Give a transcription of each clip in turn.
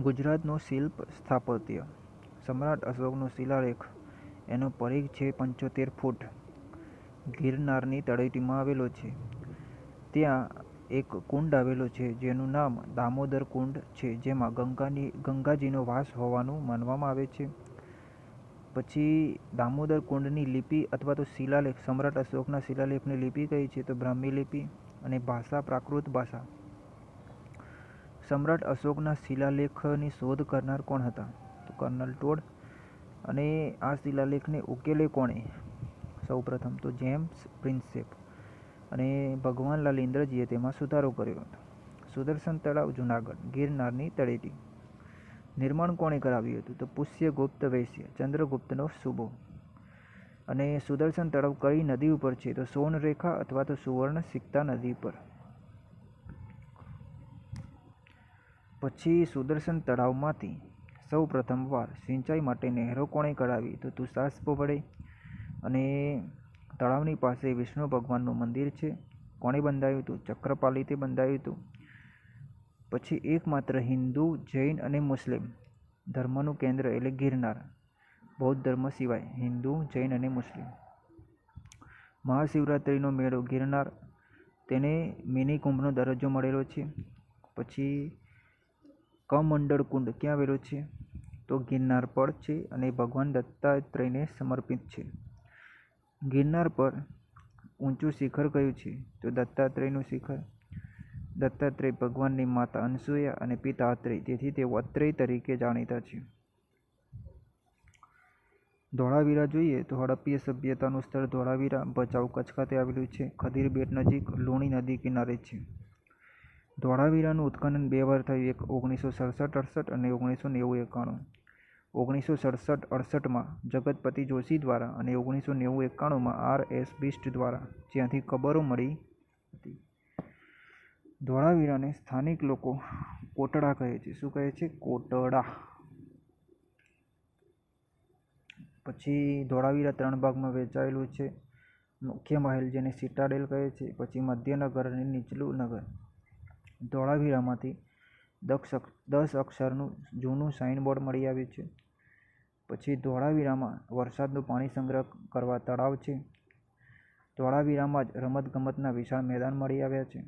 ગુજરાતનું શિલ્પ સ્થાપત્ય. સમ્રાટ અશોકનો શિલાલેખ. એનો પરિઘ છે પંચોતેર ફૂટ. ગિરનારની તળેટીમાં આવેલો છે. ત્યાં એક કુંડ આવેલો છે, જેનું નામ દામોદર કુંડ છે, જેમાં ગંગાની, ગંગાજીનો વાસ હોવાનું માનવામાં આવે છે. પછી દામોદર કુંડની લિપિ અથવા તો શિલાલેખ, સમ્રાટ અશોકના શિલાલેખની લિપિ કઈ છે? તો બ્રાહ્મી લિપિ અને ભાષા, પ્રાકૃત ભાષા. સમ્રાટ અશોકના શિલાલેખની શોધ કરનાર કોણ હતા? તો કર્નલ ટોડ અને આ શિલાલેખને ઉકેલે કોણે? સૌપ્રથમ તો જેમ્સ પ્રિન્સેપ અને ભગવાનલાલ ઇન્દ્રજીએ તેમાં સુધારો કર્યો હતો. સુદર્શન તળાવ જુનાગઢ, ગિરનારની તળેટી. નિર્માણ કોણે કરાવ્યું હતું? તો પુષ્યગુપ્ત વૈશ્ય, ચંદ્રગુપ્તનો શુભો અને સુદર્શન તળાવ કઈ નદી ઉપર છે? તો સોનરેખા અથવા તો સુવર્ણ સિક્તા નદી પર. પછી સુદર્શન તળાવમાંથી સૌ પ્રથમવાર સિંચાઈ માટે નહેરો કોણે કરાવી તો તુષાસ્પ વડે અને તળાવની પાસે વિષ્ણુ ભગવાનનું મંદિર છે. કોણે બંધાયું હતું? ચક્રપાલિતે બંધાયું હતું. પછી એકમાત્ર હિન્દુ, જૈન અને મુસ્લિમ ધર્મનું કેન્દ્ર એટલે ગિરનાર. બૌદ્ધ ધર્મ સિવાય હિન્દુ, જૈન અને મુસ્લિમ. મહાશિવરાત્રિનો મેળો ગિરનાર. તેને મિની કુંભનો દરજ્જો મળેલો છે. પછી કમંડળ કુંડ ક્યાં આવેલો છે? તો ગિરનાર પર છે અને ભગવાન દત્તાત્રેયને સમર્પિત છે. ગિરનાર પર ઊંચું શિખર કયું છે? તો દત્તાત્રેયનું શિખર. દત્તાત્રેય ભગવાનની માતા અનસૂયા અને પિતા અત્રેય તેથી તેઓ અત્રેય તરીકે જાણીતા છે. ધોળાવીરા જોઈએ તો હડપ્પીય સભ્યતાનું સ્થળ ધોળાવીરા ભચાઉ કચ્છ ખાતે આવેલું છે. ખદીર બેટ નજીક લુણી નદી કિનારે છે. ધોળાવીરાનું ઉત્ખનન બે વાર થયું, એક ઓગણીસો સડસઠ, અડસઠ અને ઓગણીસો નેવું એકાણું. ઓગણીસો સડસઠ, અડસઠમાં જગતપતિ જોશી દ્વારા અને ઓગણીસો નેવું એકાણુંમાં આર એસ બિસ્ટ દ્વારા જ્યાંથી કબરો મળી હતી. ધોળાવીરાને સ્થાનિક લોકો કોટડા કહે છે. શું કહે છે? કોટડા. પછી ધોળાવીરા ત્રણ ભાગમાં વહેંચાયેલું છે. મુખ્ય મહેલ જેને સિટાડેલ કહે છે. પછી મધ્યનગર અને નીચલું નગર. ધોળાવીરામાંથી દક્ષ દસ અક્ષરનું જૂનું સાઇનબોર્ડ મળી આવ્યું છે. પછી ધોળાવીરામાં વરસાદનું પાણી સંગ્રહ કરવા તળાવ છે. ધોળાવીરામાં જ રમતગમતના વિશાળ મેદાન મળી આવ્યા છે.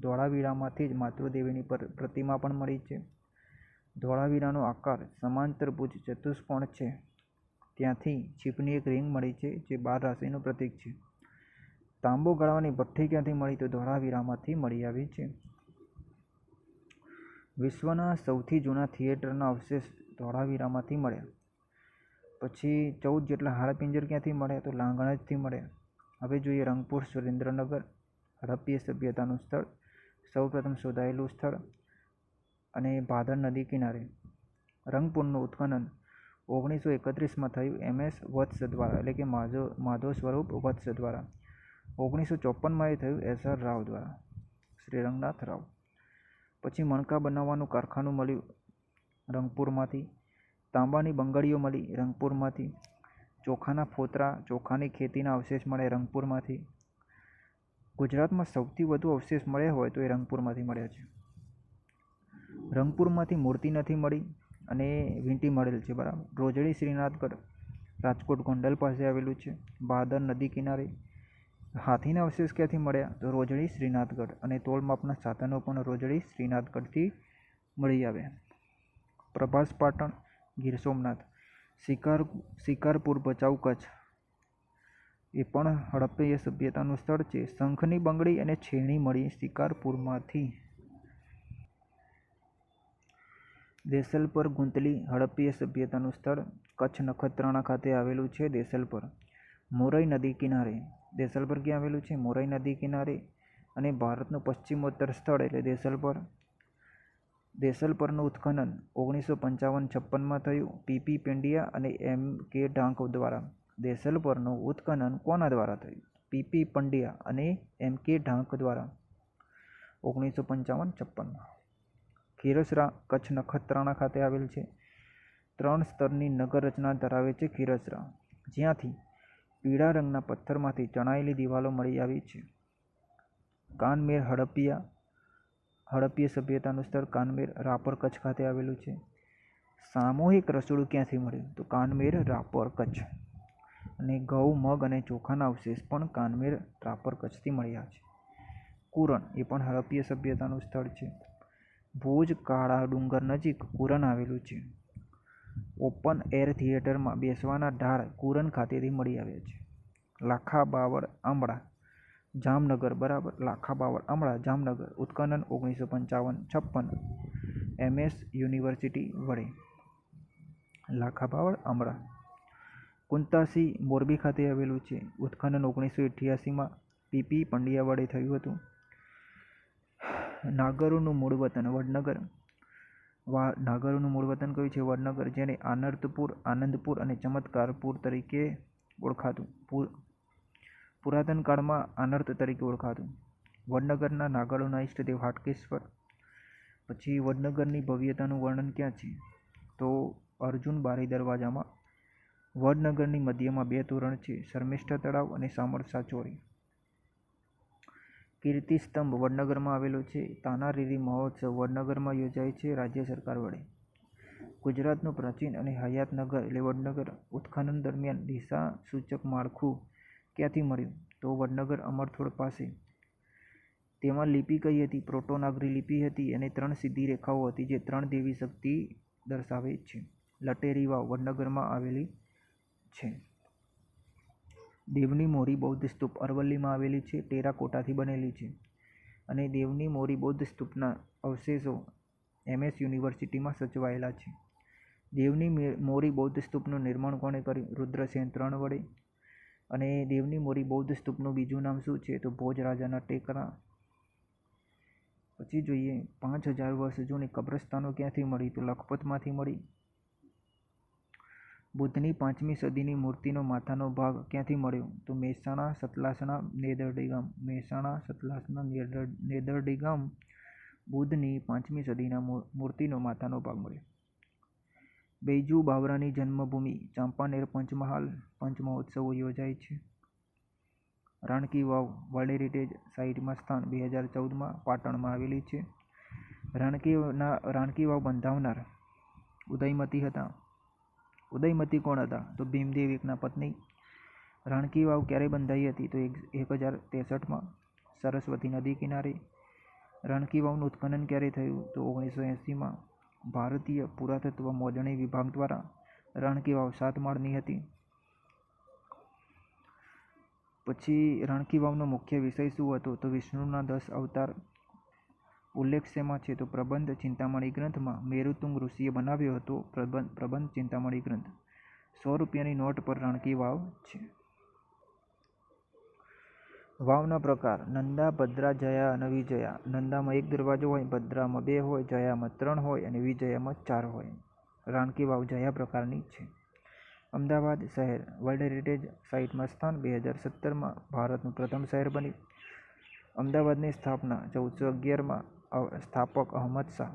ધોળાવીરામાંથી જ માતૃદેવીની પર, પ્રતિમા પણ મળી છે. ધોળાવીરાનો આકાર સમાંતરભુજ ચતુષ્કોણ છે. ત્યાંથી છીપની એક રિંગ મળી છે જે બાર રાશિનું પ્રતીક છે. તાંબુ ગાળવાની ભઠ્ઠી ક્યાંથી મળી તો ધોળાવીરામાંથી મળી આવી છે. વિશ્વના સૌથી જૂના થિયેટરના અવશેષ ધોળાવીરામાંથી મળ્યા. પછી ચૌદ જેટલા હાડપિંજર ક્યાંથી મળ્યા તો લાંગણજથી મળ્યા હવે જોઈએ રંગપુર, સુરેન્દ્રનગર, હડપ્પીય સભ્યતાનું સ્થળ, સૌપ્રથમ શોધાયેલું સ્થળ અને ભાદર નદી કિનારે. રંગપુરનું ઉત્ખનન ઓગણીસો એકત્રીસમાં થયું એમએસ વત્સ દ્વારા એટલે કે માધો માધો સ્વરૂપ વત્સ દ્વારા ઓગણીસો ચોપનમાં એ થયું એસ. આર. રાવ દ્વારા. શ્રી રંગનાથ રાવ. પછી મણકા બનાવવાનું કારખાનું મળ્યું રંગપુરમાંથી. તાંબાની બંગડીઓ મળી રંગપુરમાંથી. ચોખાના ફોતરા, ચોખાની ખેતીના અવશેષ મળે રંગપુરમાંથી. ગુજરાતમાં સૌથી વધુ અવશેષ મળ્યા હોય તો એ રંગપુરમાંથી મળ્યા છે. રંગપુરમાંથી મૂર્તિ નથી મળી અને વીંટી મળેલ છે, બરાબર. રોજડી શ્રીનાથગઢ રાજકોટ ગોંડલ પાસે આવેલું છે. ભાદર નદી કિનારે હાથીના અવશેષ ક્યાંથી મળ્યા? તો રોજડી શ્રીનાથગઢ અને તોલમાપના સાધનો પણ રોજડી શ્રીનાથગઢથી મળી આવ્યા. પ્રભાસ પાટણ, ગીર સોમનાથ, શિકાર, શિકારપુર ભચાઉ કચ્છ. એ પણ હડપ્પીય સભ્યતાનું સ્થળ છે. શંખની બંગડી અને છેણી મળી શિકારપુરમાંથી. દેસલપર ગુંતલી હડપ્પીય સભ્યતાનું સ્થળ કચ્છ નખત્રાણા ખાતે આવેલું છે દેસલપર. મોરઈ નદી કિનારે. દેસલપર ક્યાં આવેલું છે? મોરાઈ નદી કિનારે અને ભારતનું પશ્ચિમોત્તર સ્થળ એટલે દેસલપર દેસલપરનું ઉત્ખનન ઓગણીસો પંચાવન છપ્પનમાં થયું પીપી પેંડિયા અને એમ કે ઢાંક દ્વારા. દેસલપરનું ઉત્ખનન કોના દ્વારા થયું? પીપી પંડ્યા અને એમ કે ઢાંક દ્વારા. ઓગણીસો પંચાવન છપ્પનમાં. ખીરસરા કચ્છ નખત્રાણા ખાતે આવેલ છે. ત્રણ સ્તરની નગર રચના ધરાવે છે ખીરસરા. જ્યાંથી પીળા રંગના પથ્થરમાંથી ચણાયેલી દિવાલો મળી આવી છે. કાનમેર હડપ્પિયા, હડપ્પીય સભ્યતાનું સ્થળ કાનમેર રાપર કચ્છ ખાતે આવેલું છે. સામૂહિક રસોડું ક્યાંથી મળ્યું? તો કાનમેર રાપર કચ્છ. અને ઘઉં, મગ અને ચોખાના અવશેષ પણ કાનમેર રાપર કચ્છથી મળ્યા છે. કુરણ એ પણ હડપ્પીય સભ્યતાનું સ્થળ છે. ભુજ કાળા ડુંગર નજીક કુરણ આવેલું છે. ઓપન એર થિયેટરમાં બેસવાના ઢાળ કુરન ખાતેથી મળી આવ્યા છે. લાખા બાવળ આંબળા જામનગર, બરાબર. લાખા બાવળ આંબળા જામનગર ઉત્ખનન ઓગણીસો પંચાવન, છપ્પન એમએસ યુનિવર્સિટી વડે. લાખા બાવળ આંબળા કુંતાસી મોરબી ખાતે આવેલું છે. ઉત્ખનન ઓગણીસો અઠ્યાસીમાં પીપી પંડ્યા વડે થયું હતું. નાગરોનું મૂળ વતન વડનગર વા, નાગરોનું મૂળ વતન કયું છે. વડનગર, જેને આનર્તપુર આનંદપુર અને ચમત્કારપુર તરીકે ઓળખાતું. પુર, પુરાતન કાળમાં આનર્ત તરીકે ઓળખાતું. વડનગરના નાગરોના ઈષ્ટદેવ હાટકેશ્વર. પછી વડનગરની ભવ્યતાનું વર્ણન ક્યાં છે? તો અર્જુન બારી દરવાજામાં. વડનગરની મધ્યમાં બે તોરણ છે. શર્મિષ્ઠ તળાવ અને સામરસા ચોરી. કીર્તિસ્તંભ વડનગરમાં આવેલો છે. તાનારીરી મહોત્સવ વડનગરમાં યોજાય છે રાજ્ય સરકાર વડે. ગુજરાતનું પ્રાચીન અને હયાતનગર એટલે વડનગર ઉત્ખનન દરમિયાન દિશા સૂચક માળખું ક્યાંથી મળ્યું? તો વડનગર અમરથોડ પાસે. તેમાં લિપિ કઈ હતી? પ્રોટોનાગરી લિપિ હતી અને ત્રણ સીધી રેખાઓ હતી જે ત્રણ દેવી શક્તિ દર્શાવે છે. લટેરી વાવ વડનગરમાં આવેલી છે. દેવની મોરી બૌદ્ધ સ્તૂપ અરવલ્લીમાં આવેલી છે ટેરાકોટાથી બનેલી છે. અને દેવની મોરી બૌદ્ધ સ્તૂપના અવશેષો એમએસ યુનિવર્સિટીમાં સચવાયેલા છે. દેવની મોરી બૌદ્ધ સ્તૂપનું નિર્માણ કોણે કર્યું? રુદ્રસેન ત્રણ વડે. અને દેવની મોરી બૌદ્ધ સ્તૂપનું બીજું નામ શું છે? તો ભોજ રાજાના ટેકરા. પછી જોઈએ, પાંચ હજાર વર્ષ જૂની કબ્રસ્તાનો ક્યાંથી મળી? તો લખપતમાંથી મળી. બુદ્ધની પાંચમી સદીની મૂર્તિનો માથાનો ભાગ ક્યાંથી મળ્યો? તો મહેસાણા સતલાસણા નેદરડી ગામ મહેસાણા સતલાસણા નેદર નેદરડી ગામ બુદ્ધની પાંચમી સદીના મૂર્તિનો માથાનો ભાગ મળ્યો. બૈજુ બાવરાની જન્મભૂમિ, ચાંપાનેર પંચમહાલ, પંચમહોત્સવો યોજાય છે. રાણકી વાવ વર્લ્ડ હેરિટેજ સાઇટમાં સ્થાન બે હજાર ચૌદમાં પાટણમાં આવેલી છે. રાણકીના રાણકી વાવ બંધાવનાર. ઉદયમતી હતા. ઉદયમતી કોણ હતા? તો ભીમદેવ એકના પત્ની. રણકી વાવ ક્યારે બંધાઈ હતી? તો એક એક હજાર ત્રેસઠમાં સરસ્વતી નદી કિનારે. રણકી વાવનું ઉત્ખનન ક્યારે થયું? તો ઓગણીસો એંસીમાં ભારતીય પુરાતત્વ મોજણી વિભાગ દ્વારા રાણકી વાવ સાત માળની હતી. પછી રણકી વાવનો મુખ્ય વિષય શું હતો? તો વિષ્ણુના દસ અવતાર ઉલ્લેખ શેમાં છે? તો પ્રબંધ ચિંતામણી ગ્રંથમાં મેરુતુંગ ઋષિએ બનાવ્યો હતો. પ્રબંધ પ્રબંધ ચિંતામણી ગ્રંથ. સો રૂપિયાની નોટ પર રાણકી વાવ છે. વાવના પ્રકાર. નંદા, ભદ્રા, જયા અને વિજયા. નંદામાં એક દરવાજો હોય, ભદ્રામાં બે હોય, જયામાં ત્રણ હોય અને વિજયામાં ચાર હોય. રાણકી વાવ જયા પ્રકારની છે. અમદાવાદ શહેર. વર્લ્ડ હેરિટેજ સાઇટમાં સ્થાન. બે હજાર સત્તરમાં ભારતનું પ્રથમ શહેર બન્યું. અમદાવાદની સ્થાપના ચૌદસો અગિયારમાં સ્થાપક અહમદ શાહ.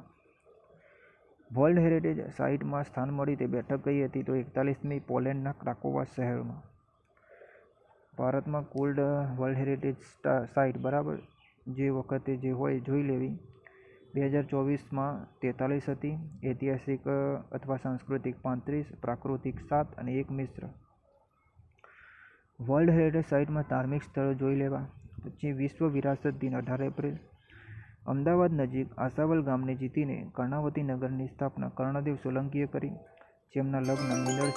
વર્લ્ડ હેરિટેજ સાઇટમાં સ્થાન મળી તે બેઠક કઈ હતી તો એકતાલીસમી પોલેન્ડના ક્રાકોવા શહેરમાં. ભારતમાં કોલ્ડ વર્લ્ડ હેરિટેજ સાઇટ, બરાબર? જે વખતે જે હોય જોઈ લેવી. બે હજાર ચોવીસમાં તેતાલીસ હતી. ઐતિહાસિક અથવા સાંસ્કૃતિક પાંત્રીસ, પ્રાકૃતિક સાત અને એક મિશ્ર. વર્લ્ડ હેરિટેજ સાઇટમાં ધાર્મિક સ્થળો જોઈ લેવા. પછી વિશ્વ વિરાસત દિન અઢાર એપ્રિલ. અમદાવાદ નજીક આશાવલ ગામને જીતીને કર્ણાવતી નગરની સ્થાપના કર્ણદેવ સોલંકીએ કરી, જેમના લગ્ન મિનળ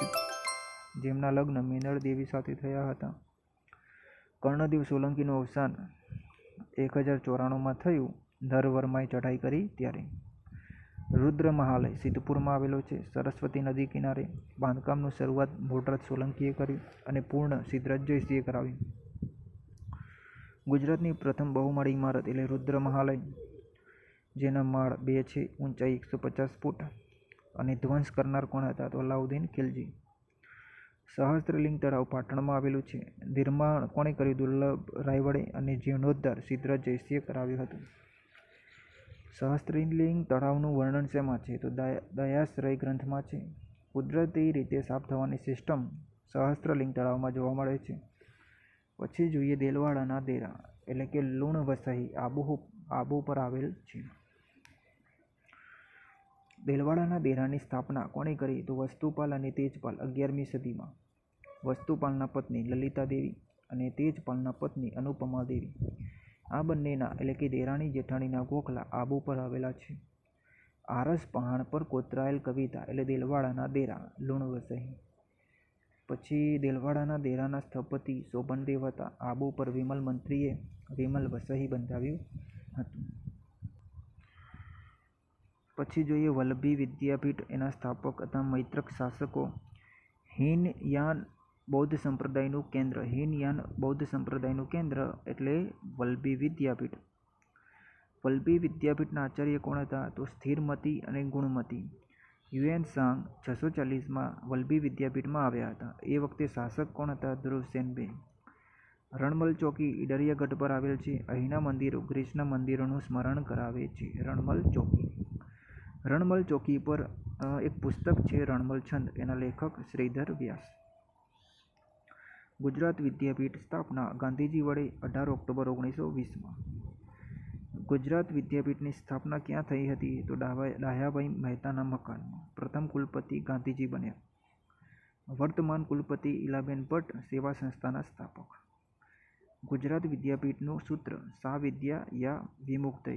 જેમના લગ્ન મિનળ દેવી સાથે થયા હતા. કર્ણદેવ સોલંકીનું અવસાન એક હજાર ચોરાણુંમાં થયું નરવર્માએ ચઢાઈ કરી ત્યારે. રુદ્ર મહાલય સિદ્ધપુરમાં આવેલો છે. સરસ્વતી નદી કિનારે બાંધકામનું શરૂઆત મૂળરથ સોલંકીએ કર્યું અને પૂર્ણ સિદ્ધરાજ કરાવ્યું. ગુજરાતની પ્રથમ બહુમાળી ઇમારત એટલે રુદ્ર મહાલય, જેના માળ બે છે, ઊંચાઈ એકસો પચાસ ફૂટ અને ધ્વંસ કરનાર કોણ હતા તો અલાઉદ્દીન ખિલજી. સહસ્ત્રલિંગ તળાવ પાટણમાં આવેલું છે. નિર્માણ કોણે કર્યું? દુર્લભ રાયવડે અને જીર્ણોદ્ધાર સિદ્ધરાજ જયસિંહે કરાવ્યું હતું. સહસ્ત્રલિંગ તળાવનું વર્ણન શેમાં છે? તો દયાશ્રય ગ્રંથમાં છે. કુદરતી રીતે સાફ થવાની સિસ્ટમ સહસ્ત્રલિંગ તળાવમાં જોવા મળે છે. પછી જોઈએ દેલવાડાના દેરા, એટલે કે લુણ વસઈ આબુ આબુ પર આવેલ છે. દેલવાડાના દેરાની સ્થાપના કોણે કરી? તો વસ્તુપાલ અને તેજપાલ અગિયારમી સદીમાં. વસ્તુપાલના પત્ની લલિતા દેવી અને તેજપાલના પત્ની અનુપમા દેવી. આ બંનેના, એટલે કે દેરાણી જેઠાણીના ગોખલા આબુ પર આવેલા છે. આરસ પહાણ પર કોતરાયેલ કવિતા, એટલે દેલવાડાના દેરા લુણવસહી પછી દેલવાડાના દેરાના સ્થપતિ શોભનદેવ હતા આબુ પર વિમલ મંત્રીએ વિમલ વસહી બંધાવ્યું હતું. પછી જોઈએ વલ્લભી વિદ્યાપીઠ, એના સ્થાપક હતા મૈત્રક શાસકો. હિનયાન બૌદ્ધ સંપ્રદાયનું કેન્દ્ર હિનયાન બૌદ્ધ સંપ્રદાયનું કેન્દ્ર એટલે વલ્લભી વિદ્યાપીઠ. વલ્લભી વિદ્યાપીઠના આચાર્ય કોણ હતા તો સ્થિરમતી અને ગુણમતી. યુએન સાંગ છસો ચાલીસમાં વલ્લભી વિદ્યાપીઠમાં આવ્યા હતા. એ વખતે શાસક કોણ હતા? ધ્રુવસેન બે રણમલ ચોકી ઈડરિયાગઢ પર આવેલ છે. અહીંના મંદિરો ગ્રીસના મંદિરોનું સ્મરણ કરાવે છે. રણમલ ચોકી. રણમલ ચોકી પર એક પુસ્તક છે રણમલ છંદ. એના લેખક શ્રીધર વ્યાસ. ગુજરાત વિદ્યાપીઠ સ્થાપના ગાંધીજી વડે અઢાર ઓક્ટોબર ઓગણીસો વીસમાં. ગુજરાત વિદ્યાપીઠની સ્થાપના ક્યાં થઈ હતી તો ડાહ્યાભાઈ મહેતાના મકાનમાં. પ્રથમ કુલપતિ ગાંધીજી બન્યા. વર્તમાન કુલપતિ ઇલાબેન ભટ્ટ સેવા સંસ્થાના સ્થાપક. ગુજરાત વિદ્યાપીઠનું સૂત્ર સા વિદ્યા યા વિમુક્તય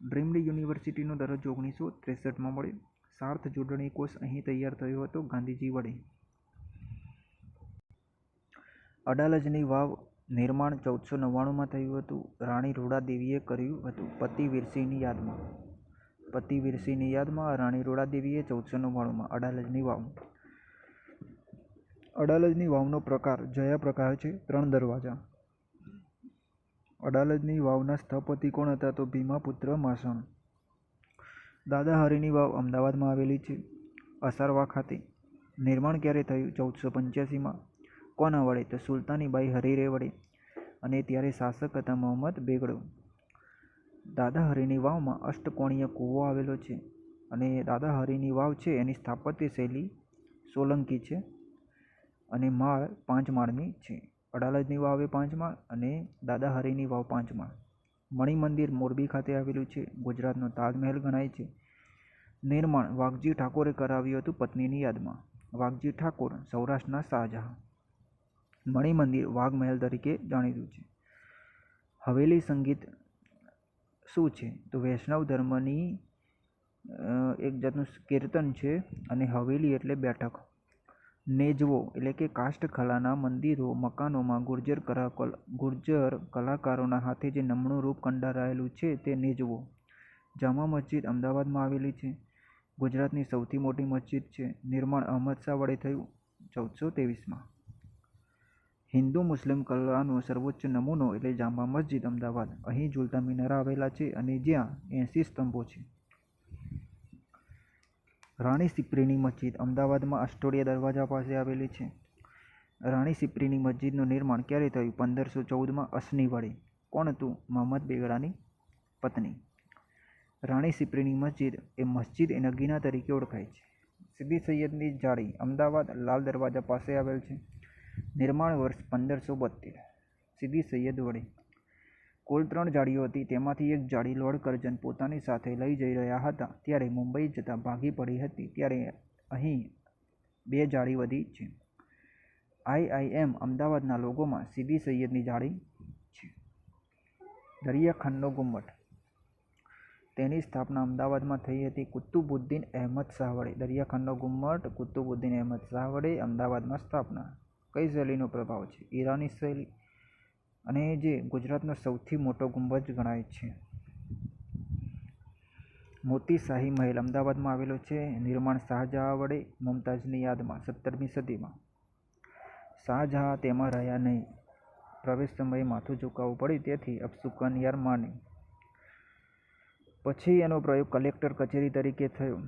ડ્રીમ્ડ યુનિવર્સિટીનો દરજ્જો ઓગણીસો ત્રેસઠમાં મળ્યો. સાર્થ જોડણી કોષ અહીં તૈયાર થયો હતો ગાંધીજી વડે. અડાલજની વાવ નિર્માણ ચૌદસો નવ્વાણુંમાં થયું હતું. રાણી રોડાદેવીએ કર્યું હતું પતિ વીરસિંહની યાદમાં. પતિ વીરસિંહની યાદમાં રાણી રોડાદેવીએ ચૌદસો નવ્વાણુંમાં અડાલજની વાવ અડાલજની વાવનો પ્રકાર જયા પ્રકાર છે ત્રણ દરવાજા. અડાલજની વાવના સ્થપતિ કોણ હતા તો ભીમાપુત્ર માસણ. દાદા હરિની વાવ અમદાવાદમાં આવેલી છે. અસારવા ખાતે. નિર્માણ ક્યારે થયું? ચૌદસો પંચ્યાસીમાં. કોના વડે? તો સુલતાનીબાઈ હરીરે વડે. અને ત્યારે શાસક હતા મોહમ્મદ બેગડો. દાદા હરિની વાવમાં અષ્ટકોણીય કૂવો આવેલો છે. અને દાદા હરિની વાવ છે, એની સ્થાપત્ય શૈલી સોલંકી છે. અને માળ પાંચ માળની છે. અડાલજની વાવ એ પાંચ માળ અને દાદા હરિની વાવ પાંચ માળ. મણિમંદિર મોરબી ખાતે આવેલું છે. ગુજરાતનો તાજમહેલ ગણાય છે. નિર્માણ વાઘજી ઠાકોરે કરાવ્યું હતું પત્નીની યાદમાં. વાઘજી ઠાકોર સૌરાષ્ટ્રના શાહજહાં. મણિમંદિર વાઘમહેલ તરીકે જાણીતું છે. હવેલી સંગીત શું છે? તો વૈષ્ણવ ધર્મની એક જાતનું કીર્તન છે અને હવેલી એટલે બેઠક. નેજવો એટલે કે કાષ્ઠકલાના મંદિરો, મકાનોમાં ગુર્જર કલા, ગુર્જર કલાકારોના હાથે જે નમણું રૂપ કંડારાયેલું છે તે નેજવો. જામા મસ્જિદ અમદાવાદમાં આવેલી છે. ગુજરાતની સૌથી મોટી મસ્જિદ છે. નિર્માણ અહમદ શાહ વડે થયું ચૌદસો ત્રેવીસમાં. હિન્દુ, મુસ્લિમ કલાનો સર્વોચ્ચ નમૂનો એટલે જામા મસ્જિદ, અમદાવાદ. અહીં ઝૂલતા મિનારા આવેલા છે અને જ્યાં એંસી સ્તંભો છે. રાણી સિપ્રીની મસ્જિદ અમદાવાદમાં અસ્ટોડિયા દરવાજા પાસે આવેલી છે. રાણી સિપ્રીની મસ્જિદનું નિર્માણ ક્યારે થયું? પંદરસો ચૌદમાં અસની વડે. કોણ હતું? મોહમ્મદ બેગડાની પત્ની. રાણી સિપ્રીની મસ્જિદ એ મસ્જિદ એ નગીના તરીકે ઓળખાય છે. સિદ્દી સૈયદની જાળી અમદાવાદ લાલ દરવાજા પાસે આવેલ છે. નિર્માણ વર્ષ પંદરસો બોતેર સીદી સૈયદ વડે. કુલ ત્રણ જાળીઓ હતી, તેમાંથી એક જાળી લોર્ડ કરજન પોતાની સાથે લઈ જઈ રહ્યા હતા. ત્યારે મુંબઈ જતાં ભાગી પડી હતી. ત્યારે અહીં બે જાળી વધી છે. આઈઆઈએમ અમદાવાદના લોગોમાં સીદી સૈયદની જાળી છે. દરિયાખંડનો ગુમ્મટ તેની સ્થાપના અમદાવાદમાં થઈ હતી કુતુબુદ્દીન અહેમદ શાહ વડે. દરિયાખંડનો ગુમ્મટ કુતુબુદ્દીન અહેમદ શાહ અમદાવાદમાં સ્થાપના કઈ શૈલીનો પ્રભાવ છે? ઈરાની શૈલી. અને જે ગુજરાતનો સૌથી મોટો ગુંબજ ગણાય છે. મોતી શાહી મહેલ અમદાવાદમાં આવેલો છે. નિર્માણ શાહજહાં વડે મુમતાઝની યાદમાં સત્તરમી સદીમાં. શાહજહાં તેમાં રહ્યા નહીં. પ્રવેશ સમયે માથું ઝુકાવવું પડ્યું, તેથી અપસુકન યાર માને. પછી એનો પ્રયોગ કલેક્ટર કચેરી તરીકે થયો.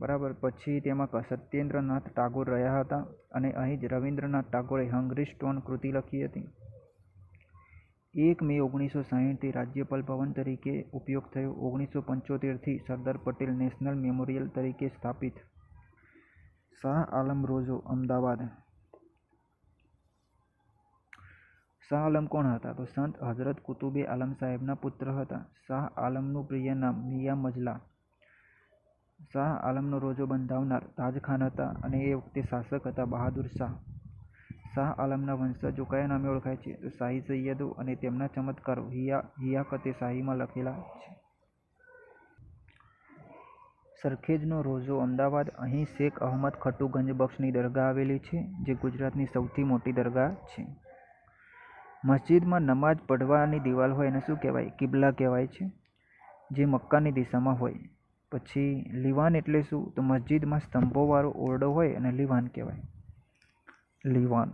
બરાબર. પછી તેમાં સત્યેન્દ્રનાથ ટાગોર રહ્યા હતા અને અહીં જ રવિન્દ્રનાથ ટાગોરે હંગરી સ્ટોન કૃતિ લખી હતી. એક મે ઓગણીસો સાહીઠથી રાજ્યપાલ ભવન તરીકે ઉપયોગ થયો. ઓગણીસો પંચોતેરથી સરદાર પટેલ નેશનલ મેમોરિયલ તરીકે સ્થાપિત. શાહ આલમ રોઝો અમદાવાદ. શાહ આલમ કોણ હતા? તો સંત હઝરત કુતુબે આલમ સાહેબના પુત્ર હતા. શાહ આલમનું પ્રિય નામ મિયા મજલા. શાહ આલમનો રોજો બંધાવનાર તાજ ખાન હતા અને એ વખતે શાસક હતા બહાદુર શાહ. શાહ આલમના વંશજો કયા નામે ઓળખાય છે. તો શાહી સૈયદો અને તેમના ચમત્કારો હિયા, હિયાકતે શાહીમાં લખેલા છે. સરખેજનો રોજો અમદાવાદ, અહીં શેખ અહમદ ખટુ ગંજબક્ષની દરગાહ આવેલી છે, જે ગુજરાતની સૌથી મોટી દરગાહ છે. મસ્જિદમાં નમાજ પઢવાની દિવાલ હોય એને શું કહેવાય? કિબલા કહેવાય છે, જે મક્કાની દિશામાં હોય. પછી લીવાન એટલે શું? તો મસ્જિદમાં સ્તંભોવાળો ઓરડો હોય અને લીવાન કહેવાય. લીવાન.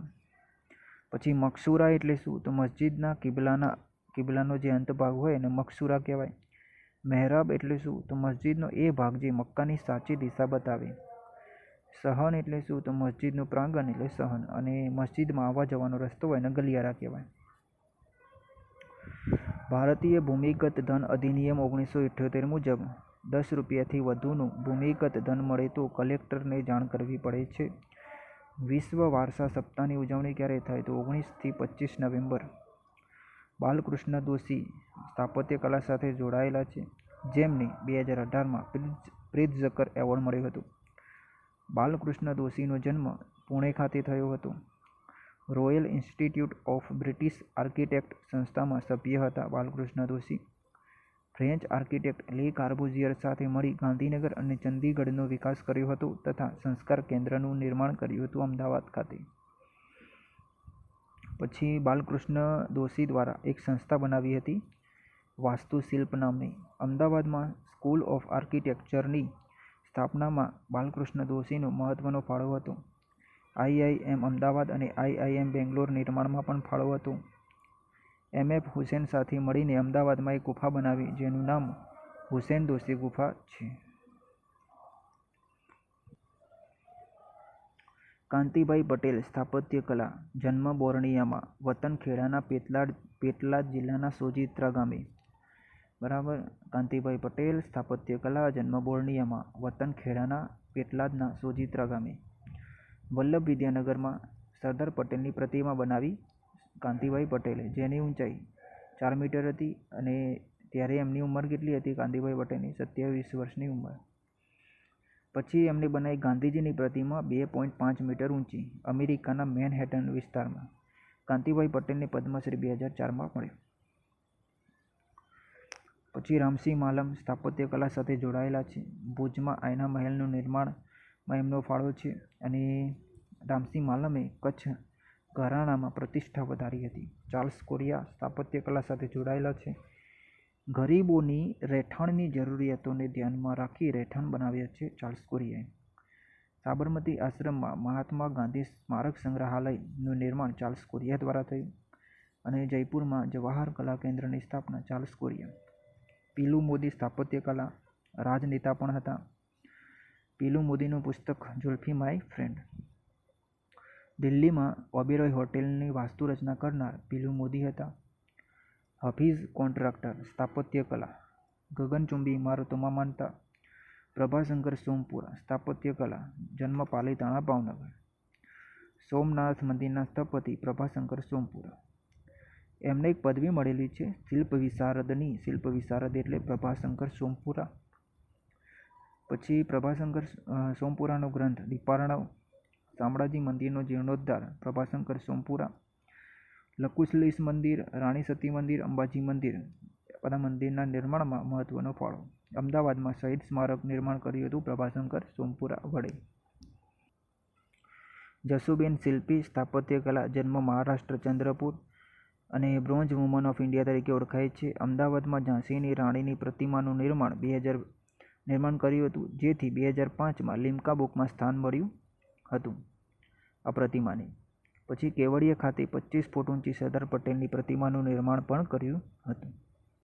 પછી મકસૂરા એટલે શું? તો મસ્જિદના કિબલાના, કિબલાનો જે અંતભાગ હોય એને મકસૂરા કહેવાય. મહેરાબ એટલે શું? તો મસ્જિદનો એ ભાગ જે મક્કાની સાચી દિશા બતાવે. સહન એટલે શું? તો મસ્જિદનું પ્રાંગણ એટલે સહન અને મસ્જિદમાં આવવા જવાનો રસ્તો હોય એને ગલિયારા કહેવાય. ભારતીય ભૂમિગત ધન અધિનિયમ ઓગણીસો ઇઠ્યોતેર મુજબ દસ રૂપિયાથી વધુનું ભૂમિગત ધન મળે તો કલેક્ટરને જાણ કરવી પડે છે. વિશ્વ વારસા સપ્તાહની ઉજવણી ક્યારે થાય તો ઓગણીસથી પચીસ નવેમ્બર. બાલકૃષ્ણ દોશી સ્થાપત્ય કલા સાથે જોડાયેલા છે. જેમને બે હજાર અઢારમાં પ્રિત્ઝકર એવોર્ડ મળ્યો હતો. બાલકૃષ્ણ દોશીનો જન્મ પુણે ખાતે થયો હતો. Royal institute of British architect સંસ્થામાં સભ્ય હતા બાલકૃષ્ણ દોશી. ફ્રેન્ચ આર્કિટેક્ટ લે કાર્બુઝિયર સાથે મળી ગાંધીનગર અને ચંદીગઢનો વિકાસ કર્યો હતો તથા સંસ્કાર કેન્દ્રનું નિર્માણ કર્યું હતું અમદાવાદ ખાતે. પછી બાલકૃષ્ણ દોશી દ્વારા એક સંસ્થા બનાવી હતી, વાસ્તુશિલ્પ નામની અમદાવાદમાં સ્કૂલ ઓફ આર્કિટેક્ચરની સ્થાપનામાં બાલકૃષ્ણ દોશીનો મહત્ત્વનો ફાળો હતો. આઈઆઈએમ અમદાવાદ અને આઈઆઈએમ બેંગ્લોર નિર્માણમાં પણ ફાળો હતો. એમ. એફ. હુસેન સાથે મળીને અમદાવાદમાં એક ગુફા બનાવી, જેનું નામ હુસેન દોશી ગુફા છે. કાંતિભાઈ પટેલ સ્થાપત્ય કલા જન્મ બોરણિયામાં વતન ખેડાના પેટલાદ પેટલાદ જિલ્લાના સોજિત્રા ગામે. બરાબર? કાંતિભાઈ પટેલ સ્થાપત્ય કલા જન્મ બોરણિયામાં વતન ખેડાના પેટલાદના સોજિત્રા ગામે. વલ્લભ વિદ્યાનગરમાં સરદાર પટેલની પ્રતિમા બનાવી કાંતિભાઈ પટેલે, જેની ઊંચાઈ ચાર મીટર હતી અને ત્યારે એમની ઉંમર કેટલી હતી? કાંતિભાઈ પટેલની સત્યાવીસ વર્ષની ઉંમર. પછી એમણે બનાવી ગાંધીજીની પ્રતિમા બે પોઈન્ટ પાંચ મીટર ઊંચી, અમેરિકાના મેનહેટન વિસ્તારમાં. કાંતિભાઈ પટેલને પદ્મશ્રી બે હજાર ચારમાં મળ્યો. પછી રામસિંહ માલમ સ્થાપત્ય કલા સાથે જોડાયેલા છે. ભુજમાં આયના મહેલનું નિર્માણમાં એમનો ફાળો છે અને રામસિંહ માલમે કચ્છ ઘરાણામાં પ્રતિષ્ઠા વધારી હતી. ચાર્લ્સ કોરિયા સ્થાપત્ય કલા સાથે જોડાયેલા છે. ગરીબોની રહેઠાણની જરૂરિયાતોને ધ્યાનમાં રાખી રહેઠાણ બનાવ્યા છે ચાર્લ્સ કોરિયાએ. સાબરમતી આશ્રમમાં મહાત્મા ગાંધી સ્મારક સંગ્રહાલયનું નિર્માણ ચાર્લ્સ કોરિયા દ્વારા થયું અને જયપુરમાં જવાહર કલા કેન્દ્રની સ્થાપના ચાર્લ્સ કોરિયા. પીલુ મોદી સ્થાપત્ય કલા રાજનેતા પણ હતા. પીલુ મોદીનું પુસ્તક જુલ્ફી માય ફ્રેન્ડ દિલ્હીમાં ઓબેરોય હોટેલની વાસ્તુ રચના કરનાર પીલુ મોદી હતા. હફીઝ કોન્ટ્રાક્ટર સ્થાપત્ય કલા ગગનચુંબી ઇમારતોમાં માનતા, પ્રભાશંકર સોમપુરા સ્થાપત્ય કલા જન્મ પાલીતાણા ભાવનગર, સોમનાથ મંદિરના સ્થપતિ પ્રભાશંકર સોમપુરા. એમને એક પદવી મળેલી છે, શિલ્પ વિશારદની શિલ્પ વિશારદ એટલે પ્રભાશંકર સોમપુરા. પછી પ્રભાશંકર સોમપુરાનો ગ્રંથ દીપાર્ણવ શામળાજી મંદિરનો જીર્ણોદ્ધાર. પ્રભાશંકર સોમપુરા. લકુશલીશ મંદિર, રાણી સતી મંદિર, અંબાજી મંદિર બધા મંદિરના નિર્માણમાં મહત્વનો ફાળો. અમદાવાદમાં શહીદ સ્મારક નિર્માણ કર્યું હતું પ્રભાશંકર સોમપુરા વડે. જસુબેન શિલ્પી સ્થાપત્ય કલા જન્મ મહારાષ્ટ્ર, ચંદ્રપુર અને બ્રોન્ઝ વુમન ઓફ ઇન્ડિયા તરીકે ઓળખાય છે. અમદાવાદમાં ઝાંસીની રાણીની પ્રતિમાનું નિર્માણ બે હજાર, નિર્માણ કર્યું હતું, જેથી બે હજાર પાંચમાં લિમ્કા બુકમાં સ્થાન મળ્યું. હતું આ પ્રતિમાની. પછી કેવડિયા ખાતે પચીસ ફૂટ ઊંચી સરદાર પટેલની પ્રતિમાનું નિર્માણ પણ કર્યું હતું.